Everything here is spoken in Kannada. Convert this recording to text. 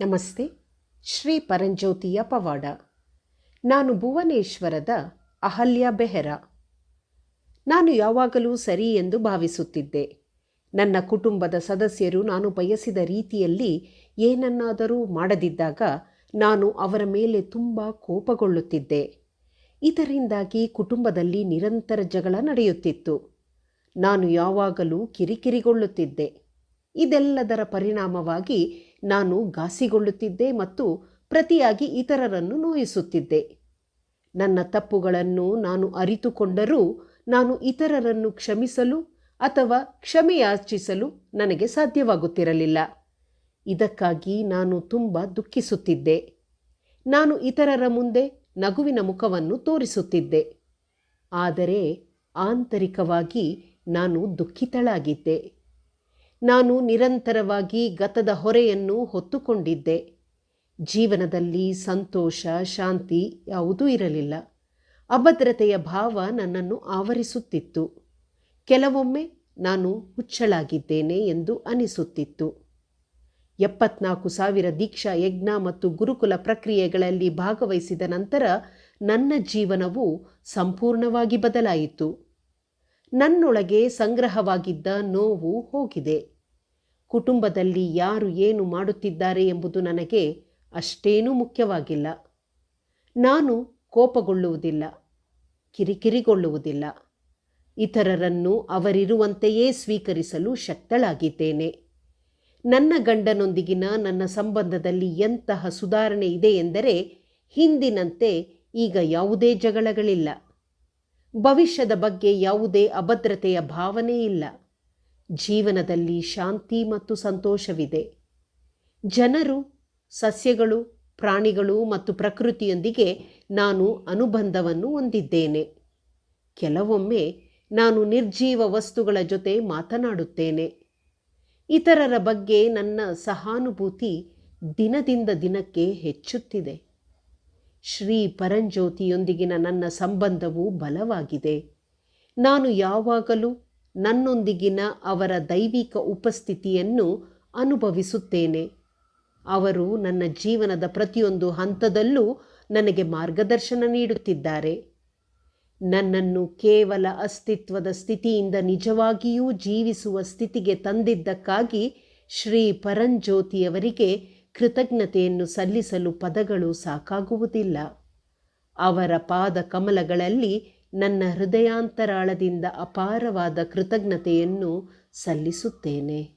ನಮಸ್ತೆ, ಶ್ರೀ ಪರಂಜ್ಯೋತಿಯ ಪವಾಡ ನಾನು ಭುವನೇಶ್ವರದ ಅಹಲ್ಯ ಬೆಹರಾ. ನಾನು ಯಾವಾಗಲೂ ಸರಿ ಎಂದು ಭಾವಿಸುತ್ತಿದ್ದೆ. ನನ್ನ ಕುಟುಂಬದ ಸದಸ್ಯರು ನಾನು ಬಯಸಿದ ರೀತಿಯಲ್ಲಿ ಏನನ್ನಾದರೂ ಮಾಡದಿದ್ದಾಗ ನಾನು ಅವರ ಮೇಲೆ ತುಂಬ ಕೋಪಗೊಳ್ಳುತ್ತಿದ್ದೆ. ಇದರಿಂದಾಗಿ ಕುಟುಂಬದಲ್ಲಿ ನಿರಂತರ ಜಗಳ ನಡೆಯುತ್ತಿತ್ತು. ನಾನು ಯಾವಾಗಲೂ ಕಿರಿಕಿರಿಗೊಳ್ಳುತ್ತಿದ್ದೆ. ಇದೆಲ್ಲದರ ಪರಿಣಾಮವಾಗಿ ನಾನು ಘಾಸಿಗೊಳ್ಳುತ್ತಿದ್ದೆ ಮತ್ತು ಪ್ರತಿಯಾಗಿ ಇತರರನ್ನು ನೋಯಿಸುತ್ತಿದ್ದೆ. ನನ್ನ ತಪ್ಪುಗಳನ್ನು ನಾನು ಅರಿತುಕೊಂಡರೂ ನಾನು ಇತರರನ್ನು ಕ್ಷಮಿಸಲು ಅಥವಾ ಕ್ಷಮೆಯಾಚಿಸಲು ನನಗೆ ಸಾಧ್ಯವಾಗುತ್ತಿರಲಿಲ್ಲ. ಇದಕ್ಕಾಗಿ ನಾನು ತುಂಬ ದುಃಖಿಸುತ್ತಿದ್ದೆ. ನಾನು ಇತರರ ಮುಂದೆ ನಗುವಿನ ಮುಖವನ್ನು ತೋರಿಸುತ್ತಿದ್ದೆ. ಆದರೆ ಆಂತರಿಕವಾಗಿ ನಾನು ದುಃಖಿತಳಾಗಿದ್ದೆ. ನಾನು ನಿರಂತರವಾಗಿ ಗತದ ಹೊರೆಯನ್ನು ಹೊತ್ತುಕೊಂಡಿದ್ದೆ. ಜೀವನದಲ್ಲಿ ಸಂತೋಷ, ಶಾಂತಿ ಯಾವುದೂ ಇರಲಿಲ್ಲ. ಅಭದ್ರತೆಯ ಭಾವ ನನ್ನನ್ನು ಆವರಿಸುತ್ತಿತ್ತು. ಕೆಲವೊಮ್ಮೆ ನಾನು ಹುಚ್ಚಳಾಗಿದ್ದೇನೆ ಎಂದು ಅನಿಸುತ್ತಿತ್ತು. ಎಪ್ಪತ್ನಾಲ್ಕು ಸಾವಿರ ದೀಕ್ಷಾ ಯಜ್ಞ ಮತ್ತು ಗುರುಕುಲ ಪ್ರಕ್ರಿಯೆಗಳಲ್ಲಿ ಭಾಗವಹಿಸಿದ ನಂತರ ನನ್ನ ಜೀವನವು ಸಂಪೂರ್ಣವಾಗಿ ಬದಲಾಯಿತು. ನನ್ನೊಳಗೆ ಸಂಗ್ರಹವಾಗಿದ್ದ ನೋವು ಹೋಗಿದೆ. ಕುಟುಂಬದಲ್ಲಿ ಯಾರು ಏನು ಮಾಡುತ್ತಿದ್ದಾರೆ ಎಂಬುದು ನನಗೆ ಅಷ್ಟೇನೂ ಮುಖ್ಯವಾಗಿಲ್ಲ. ನಾನು ಕೋಪಗೊಳ್ಳುವುದಿಲ್ಲ, ಕಿರಿಕಿರಿಗೊಳ್ಳುವುದಿಲ್ಲ. ಇತರರನ್ನು ಅವರಿರುವಂತೆಯೇ ಸ್ವೀಕರಿಸಲು ಶಕ್ತಳಾಗಿದ್ದೇನೆ. ನನ್ನ ಗಂಡನೊಂದಿಗಿನ ನನ್ನ ಸಂಬಂಧದಲ್ಲಿ ಎಂತಹ ಸುಧಾರಣೆ ಇದೆ ಎಂದರೆ ಹಿಂದಿನಂತೆ ಈಗ ಯಾವುದೇ ಜಗಳಗಳಿಲ್ಲ. ಭವಿಷ್ಯದ ಬಗ್ಗೆ ಯಾವುದೇ ಅಭದ್ರತೆಯ ಭಾವನೆ ಇಲ್ಲ. ಜೀವನದಲ್ಲಿ ಶಾಂತಿ ಮತ್ತು ಸಂತೋಷವಿದೆ. ಜನರು, ಸಸ್ಯಗಳು, ಪ್ರಾಣಿಗಳು ಮತ್ತು ಪ್ರಕೃತಿಯೊಂದಿಗೆ ನಾನು ಅನುಬಂಧವನ್ನು ಹೊಂದಿದ್ದೇನೆ. ಕೆಲವೊಮ್ಮೆ ನಾನು ನಿರ್ಜೀವ ವಸ್ತುಗಳ ಜೊತೆ ಮಾತನಾಡುತ್ತೇನೆ. ಇತರರ ಬಗ್ಗೆ ನನ್ನ ಸಹಾನುಭೂತಿ ದಿನದಿಂದ ದಿನಕ್ಕೆ ಹೆಚ್ಚುತ್ತಿದೆ. ಶ್ರೀ ಪರಂಜ್ಯೋತಿಯೊಂದಿಗಿನ ನನ್ನ ಸಂಬಂಧವು ಬಲವಾಗಿದೆ. ನಾನು ಯಾವಾಗಲೂ ನನ್ನೊಂದಿಗಿನ ಅವರ ದೈವಿಕ ಉಪಸ್ಥಿತಿಯನ್ನು ಅನುಭವಿಸುತ್ತೇನೆ. ಅವರು ನನ್ನ ಜೀವನದ ಪ್ರತಿಯೊಂದು ಹಂತದಲ್ಲೂ ನನಗೆ ಮಾರ್ಗದರ್ಶನ ನೀಡುತ್ತಿದ್ದಾರೆ. ನನ್ನನ್ನು ಕೇವಲ ಅಸ್ತಿತ್ವದ ಸ್ಥಿತಿಯಿಂದ ನಿಜವಾಗಿಯೂ ಜೀವಿಸುವ ಸ್ಥಿತಿಗೆ ತಂದಿದ್ದಕ್ಕಾಗಿ ಶ್ರೀ ಪರಂಜ್ಯೋತಿಯವರಿಗೆ ಕೃತಜ್ಞತೆಯನ್ನು ಸಲ್ಲಿಸಲು ಪದಗಳು ಸಾಕಾಗುವುದಿಲ್ಲ. ಅವರ ಪಾದ ಕಮಲಗಳಲ್ಲಿ ನನ್ನ ಹೃದಯಾಂತರಾಳದಿಂದ ಅಪಾರವಾದ ಕೃತಜ್ಞತೆಯನ್ನು ಸಲ್ಲಿಸುತ್ತೇನೆ.